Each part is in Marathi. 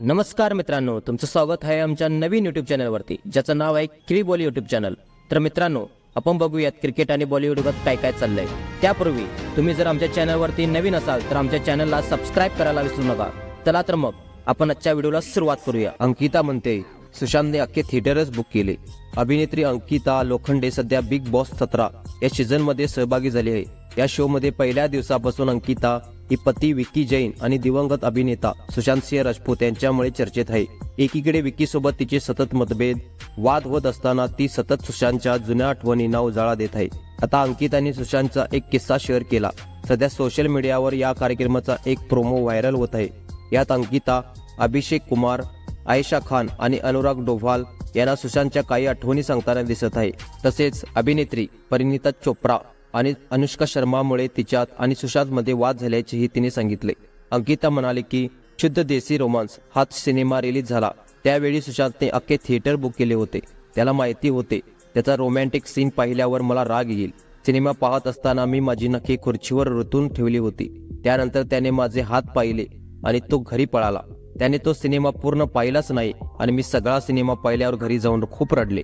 नमस्कार मित्रांनो तुमचं स्वागत आहे आमच्या नवीन युट्यूब चॅनलवरती ज्याचं नाव आहे क्री बॉली युट्यूब चॅनल तर मित्रांनो आपण बघूयात क्रिकेट आणि बॉलिवूडवर काय काय चाललंय. त्यापूर्वी तुम्ही जर आमच्या चॅनलवरती नवीन असाल तर आमच्या चॅनलला सबस्क्राईब करायला विसरू नका. चला तर मग आपण आजच्या व्हिडिओला सुरुवात करूया. अंकिता म्हणते सुशांतने अख्खे थिएटरच बुक केले. अभिनेत्री अंकिता लोखंडे सध्या बिग बॉस सतरा या सीझनमध्ये सहभागी झाली आहे. या शो मध्ये पहिल्या दिवसापासून अंकिता ही पती विक्की जैन आणि दिवंगत अभिनेता सुशांत सिंह राजपूत यांच्यामुळे चर्चेत आहे. एकीकडे विक्की सोबत तिचे सतत मतभेद वाद होत असताना ती सतत सुशांतच्या जुन्या आठवणींना उजाळा देत आहे. आता अंकितांनी सुशांतचा एक किस्सा शेअर केला. सध्या सोशल मीडियावर या कार्यक्रमाचा एक प्रोमो व्हायरल होत आहे. यात अंकिता अभिषेक कुमार आयशा खान आणि अनुराग डोभाल यांना सुशांतच्या काही आठवणी सांगताना दिसत आहे. तसेच अभिनेत्री परिणिता चोप्रा आणि अनुष्का शर्मामुळे तिच्यात आणि सुशांतमध्ये वाद झाल्याचेही तिने सांगितले. अंकिता म्हणाले की शुद्ध देसी रोमांस हा सिनेमा रिलीज झाला. त्यावेळी सुशांतने अख्खे थिएटर बुक केले होते. त्याला माहिती होते. त्याचा रोमॅन्टिक सीन पाहिल्यावर मला राग येईल. सिनेमा पाहत असताना मी माझी नखी खुर्चीवर रुतून ठेवली होती. त्यानंतर त्याने माझे हात पाहिले आणि तो घरी पळाला. त्याने तो सिनेमा पूर्ण पाहिलाच नाही आणि मी सगळा सिनेमा पाहिल्यावर घरी जाऊन खूप रडले.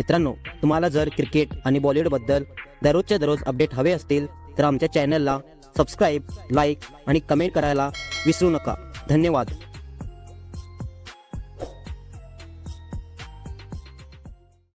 मित्रांनो तुम्हाला जर क्रिकेट आणि बॉलिवूडबद्दल दररोजच्या दररोज अपडेट हवे असतील तर आमच्या चॅनलला सबस्क्राईब लाईक आणि कमेंट करायला विसरू नका. धन्यवाद.